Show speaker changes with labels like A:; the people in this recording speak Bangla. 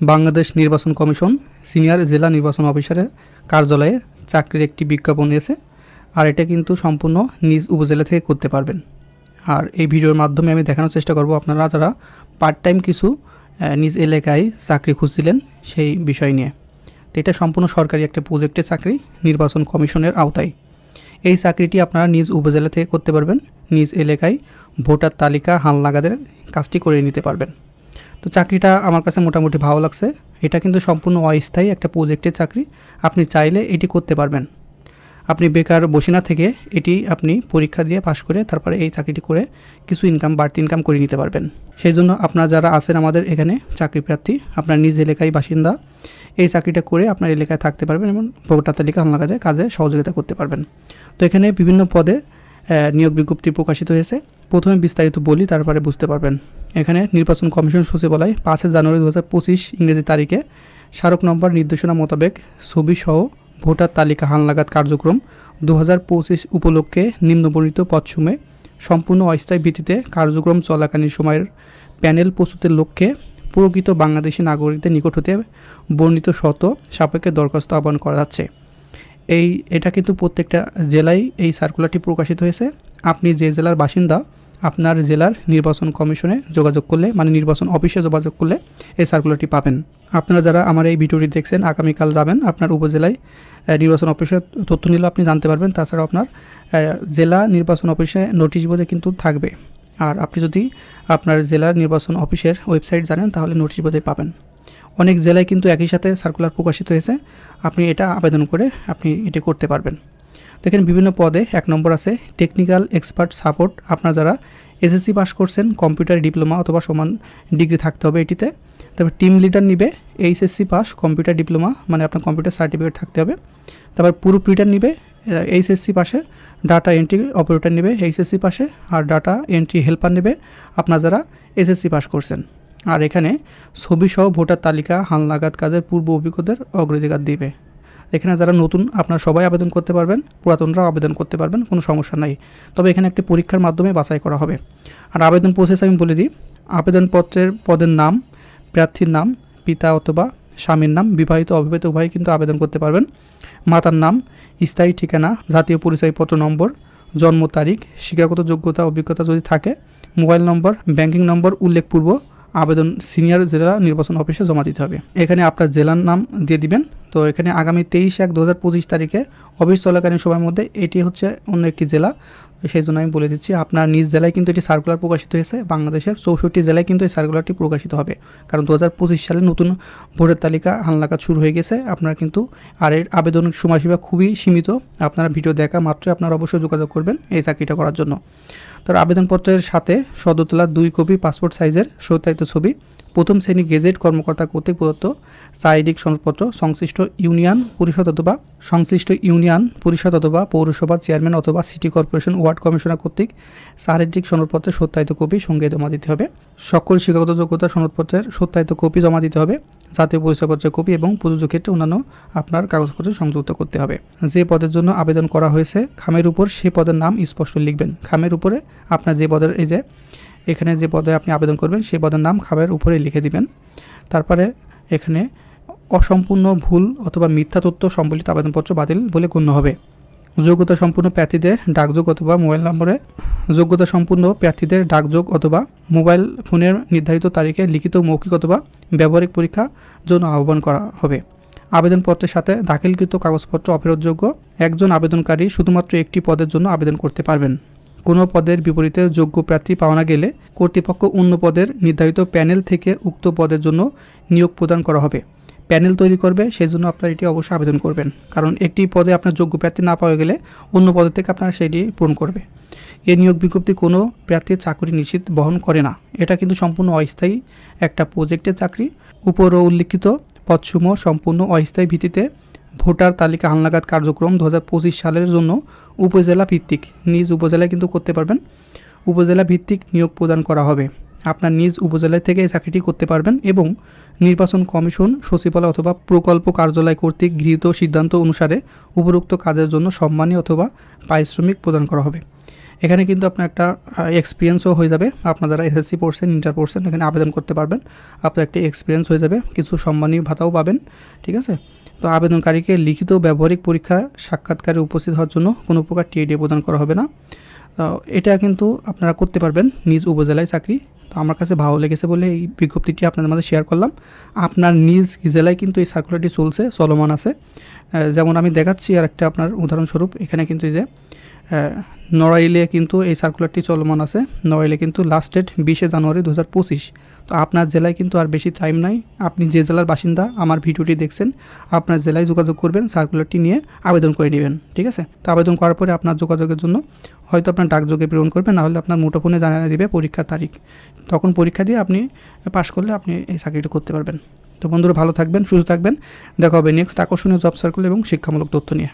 A: বাংলাদেশ নির্বাচন কমিশন সিনিয়র জেলা নির্বাচন অফিসারের কার্যালয়ে চাকরির একটি বিজ্ঞাপন এসে আর এটা কিন্তু সম্পূর্ণ নিজ উপজেলা থেকে করতে পারবেন। আর এই ভিডিওর মাধ্যমে আমি দেখানোর চেষ্টা করব আপনারা যারা পার্ট টাইম কিছু নিজ এলাকায় চাকরি খুঁজছিলেন সেই বিষয় নিয়ে। তো এটা সম্পূর্ণ সরকারি একটা প্রজেক্টের চাকরি নির্বাচন কমিশনের আওতায়। এই চাকরিটি আপনারা নিজ উপজেলা থেকে করতে পারবেন, নিজ এলাকায় ভোটার তালিকা হালনাগাদের কাজটি করে নিতে পারবেন। তো চাকরিটা আমার কাছে মোটামুটি ভালো লাগছে। এটা কিন্তু সম্পূর্ণ অস্থায়ী একটা প্রজেক্টের চাকরি। আপনি চাইলে এটি করতে পারবেন। আপনি বেকার বসে না থেকে এটি আপনি পরীক্ষা দিয়ে পাশ করে তারপরে এই চাকরিটি করে কিছু ইনকাম বাড়তি ইনকাম করে নিতে পারবেন। সেই জন্য আপনারা যারা আছেন আমাদের এখানে চাকরি প্রার্থী, আপনার নিজ এলাকায় বাসিন্দা, এই চাকরিটা করে আপনার এলাকায় থাকতে পারবেন এবং ভোটার তালিকা হালনাগাদে কাজে সহযোগিতা করতে পারবেন। তো এখানে বিভিন্ন পদে নিয়োগ বিজ্ঞপ্তি প্রকাশিত হয়েছে। প্রথমে বিস্তারিত বলি, তারপরে বুঝতে পারবেন। এখানে নির্বাচন কমিশন সচিবালয় পাঁচই জানুয়ারি দু হাজার পঁচিশ ইংরেজি তারিখে স্মারক নম্বর নির্দেশনা মোতাবেক ছবি সহ ভোটার তালিকা হালনাগাদ কার্যক্রম দু হাজার পঁচিশ উপলক্ষে নিম্নবর্ণিত পদসমূহে সম্পূর্ণ অস্থায়ী ভিত্তিতে কার্যক্রম চলাকালীন সময়ের প্যানেল প্রস্তুতের লক্ষ্যে প্রকৃত বাংলাদেশি নাগরিকদের নিকট হতে বর্ণিত শত সাপেক্ষে দরখাস্ত আহ্বান করা যাচ্ছে। এই, এটা কিন্তু প্রত্যেকটা জেলায় এই সার্কুলারটি প্রকাশিত হয়েছে। আপনি যে জেলার বাসিন্দা আপনার জেলার নির্বাচন কমিশনে যোগাযোগ করলে মানে নির্বাচন অফিসে যোগাযোগ করলে এই সার্কুলারটি পাবেন। আপনারা যারা আমার এই ভিডিওটি দেখছেন, আগামীকাল যাবেন, আপনার উপজেলায় নির্বাচন অফিসে তথ্য নিলে আপনি জানতে পারবেন। তাছাড়া আপনার জেলা নির্বাচন অফিসে নোটিশ বোর্ডে কিন্তু থাকবে। আর আপনি যদি আপনার জেলার নির্বাচন অফিসের ওয়েবসাইট জানেন, তাহলে নোটিশ বোর্ডে পাবেন। অনেক জেলায় কিন্তু একই সাথে সার্কুলার প্রকাশিত হয়েছে। আপনি এটা আবেদন করে আপনি এটি করতে পারবেন। তো এখানে বিভিন্ন পদে এক নম্বর আছে টেকনিক্যাল এক্সপার্ট সাপোর্ট আপনারা যারা এসএসসি পাস করছেন কম্পিউটার ডিপ্লোমা অথবা সমান ডিগ্রি থাকতে হবে এটিতে। তারপর টিম লিডার নিবে এইচএসসি পাস কম্পিউটার ডিপ্লোমা মানে আপনার কম্পিউটার সার্টিফিকেট থাকতে হবে। তারপর পুরো লিডার নিবে এইচএসসি পাশে ডাটা এন্ট্রি অপারেটর নেবে এইচএসসি পাশে আর ডাটা এন্ট্রি হেল্পার নেবে আপনার যারা এসএসসি পাস করছেন। আর এখানে ছবিসহ ভোটার তালিকা হালনাগাদ কাজের পূর্ব অভিজ্ঞতার অগ্রাধিকার দিবে। এখানে যারা নতুন, আপনার সবাই আবেদন করতে পারবেন, পুরাতনরাও আবেদন করতে পারবেন, কোনো সমস্যা নাই। তবে এখানে একটি পরীক্ষার মাধ্যমে বাছাই করা হবে। আর আবেদন প্রসেস আমি বলে দিই, আবেদনপত্রের পদের নাম, প্রার্থীর নাম, পিতা অথবা স্বামীর নাম, বিবাহিত, অবিবাহিত উভয় কিন্তু আবেদন করতে পারবেন। মাতার নাম, স্থায়ী ঠিকানা, জাতীয় পরিচয়পত্র নম্বর, জন্ম তারিখ, শিক্ষাগত যোগ্যতা, অভিজ্ঞতা যদি থাকে, মোবাইল নম্বর, ব্যাংকিং নম্বর উল্লেখপূর্ব আবেদন সিনিয়র জেলা নির্বাচন অফিসে জমা দিতে হবে। এখানে আপনার জেলার নাম দিয়ে দিবেন। তো এখানে আগামী তেইশ এক দু হাজার পঁচিশ তারিখে অফিস চলাকালীন সময়ের মধ্যে এটি হচ্ছে অন্য একটি জেলা। সেই জন্য আমি বলে দিচ্ছি, আপনার নিজ জেলায় কিন্তু এটি সার্কুলার প্রকাশিত হয়েছে। বাংলাদেশের চৌষট্টি জেলায় কিন্তু এই সার্কুলারটি প্রকাশিত হবে। কারণ দু হাজার পঁচিশ সালে নতুন ভোটের তালিকা হালনাগাদ শুরু হয়ে গেছে। আপনারা কিন্তু আর এর আবেদন সময়সীমা খুবই সীমিত। আপনারা ভিডিও দেখা মাত্রই আপনারা অবশ্যই যোগাযোগ করবেন এই চাকরিটা করার জন্য। তার আবেদনপত্রের সাথে সদতলার দুই কপি পাসপোর্ট সাইজের সত্যায়িত ছবি, প্রথম শ্রেণি গেজেট কর্মকর্তা কর্তৃক প্রদত্ত চারিদিক সনদপত্র, সংশ্লিষ্ট ইউনিয়ন পরিষদ অথবা সংশ্লিষ্ট ইউনিয়ন পরিষদ অথবা পৌরসভা চেয়ারম্যান অথবা সিটি কর্পোরেশন ওয়ার্ড কমিশনার কর্তৃক চারিদিক সনদপত্রের সত্যায়িত কপি সঙ্গে জমা দিতে হবে। সকল শিক্ষাগত যোগ্যতা সনদপত্রের সত্যায়িত কপি জমা দিতে হবে। জাতীয় পরিচয়পত্রের কপি এবং প্রযোজ্য ক্ষেত্রে অন্যান্য আপনার কাগজপত্র সংযুক্ত করতে হবে। যে পদের জন্য আবেদন করা হয়েছে, খামের উপর সেই পদের নাম স্পষ্ট লিখবেন। খামের উপরে আপনার যে পদের, এই যে এখানে যে পদে আপনি আবেদন করবেন সেই পদের নাম খামের উপরে লিখে দিবেন। তারপরে এখানে অসম্পূর্ণ ভুল অথবা মিথ্যা তথ্য সম্বলিত আবেদনপত্র বাতিল বলে গণ্য হবে। যোগ্যতা সম্পূর্ণ প্রার্থীদের ডাকযোগ অথবা মোবাইল নম্বরে যোগ্যতা সম্পূর্ণ প্রার্থীদের ডাকযোগ অথবা মোবাইল ফোনের নির্ধারিত তারিখে লিখিত মৌখিক অথবা ব্যবহারিক পরীক্ষা জন্য আহ্বান করা হবে। আবেদনপত্রের সাথে দাখিলকৃত কাগজপত্র অফেরতযোগ্য। একজন আবেদনকারী শুধুমাত্র একটি পদের জন্য আবেদন করতে পারবেন। কোনো পদের বিপরীতে যোগ্য প্রার্থী পাওয়া না গেলে কর্তৃপক্ষ অন্য পদের নির্ধারিত প্যানেল থেকে উক্ত পদের জন্য নিয়োগ প্রদান করা হবে। প্যানেল তৈরি করবে সেই জন্য আপনার এটি অবশ্যই আবেদন করবেন। কারণ একটি পদে আপনার যোগ্য প্রার্থী না পাওয়া গেলে অন্য পদের থেকে আপনার সেটি পূরণ করবে। এ নিয়োগ বিজ্ঞপ্তি কোনো প্রার্থীর চাকরি নিশ্চিত বহন করে না। এটা কিন্তু সম্পূর্ণ অস্থায়ী একটা প্রজেক্টের চাকরি। উপর উল্লিখিত পদসমূহ সম্পূর্ণ অস্থায়ী ভিত্তিতে ভোটার তালিকা হালনাগাদ কার্যক্রম দু হাজার পঁচিশ সালের জন্য উপজেলা ভিত্তিক। নিজ উপজেলায় কিন্তু করতে পারবেন। উপজেলা ভিত্তিক নিয়োগ প্রদান করা হবে। আপনার নিজ উপজেলা থেকে এই চাকরিটি করতে পারবেন এবং নির্বাচন কমিশন, সচিবালয় অথবা প্রকল্প কার্যালয় কর্তৃক গৃহীত সিদ্ধান্ত অনুসারে উপরোক্ত কাজের জন্য সম্মানী অথবা পারিশ্রমিক প্রদান করা হবে। এখানে কিন্তু আপনার একটা এক্সপিরিয়েন্সও হয়ে যাবে। আপনার যারা এসএসসি পড়ছেন ইন্টার পড়ছেন, এখানে আবেদন করতে পারবেন। আপনার একটা এক্সপিরিয়েন্স হয়ে যাবে। কিছু সম্মানীয় ভাতাও পাবেন, ঠিক আছে? তো আবেদনকারীকে লিখিত ব্যবহারিক পরীক্ষা সাক্ষাৎকারে উপস্থিত হওয়ার জন্য কোনো প্রকার টিএডি প্রদান করা হবে না। এটা কিন্তু আপনারা করতে পারবেন। নিজ উপজেলায় চাকরি আমার কাছে ভালো লেগেছে বলে এই বিজ্ঞপ্তিটি আপনাদের মাঝে শেয়ার করলাম। আপনার নিজ জেলায় কিন্তু এই সার্কুলারটি চলছে, চলমান আছে। যেমন আমি দেখাচ্ছি আর একটা আপনার উদাহরণস্বরূপ, এখানে কিন্তু এই যে নড়াইলে কিন্তু এই সার্কুলারটি চলমান আছে। নড়াইলে কিন্তু লাস্ট ডেট বিশে জানুয়ারি দু হাজার পঁচিশ। তো আপনার জেলায় কিন্তু আর বেশি টাইম নাই। আপনি যে জেলার বাসিন্দা, আমার ভিডিওটি দেখছেন, আপনার জেলায় যোগাযোগ করবেন সার্কুলারটি নিয়ে আবেদন করে নেবেন, ঠিক আছে? তো আবেদন করার পরে আপনার যোগাযোগের জন্য হয়তো আপনার ডাকযোগে প্রেরণ করবেন নাহলে আপনার মুঠোফোনে জানিয়ে দেবে পরীক্ষার তারিখ। তখন পরীক্ষা দিয়ে আপনি পাশ করলে আপনি এই চাকরিটি করতে পারবেন। তো বন্ধুরা, ভালো থাকবেন, সুস্থ থাকবেন। দেখা হবে নেক্সট আকর্ষণীয় জব সার্কুল এবং শিক্ষামূলক তথ্য নিয়ে।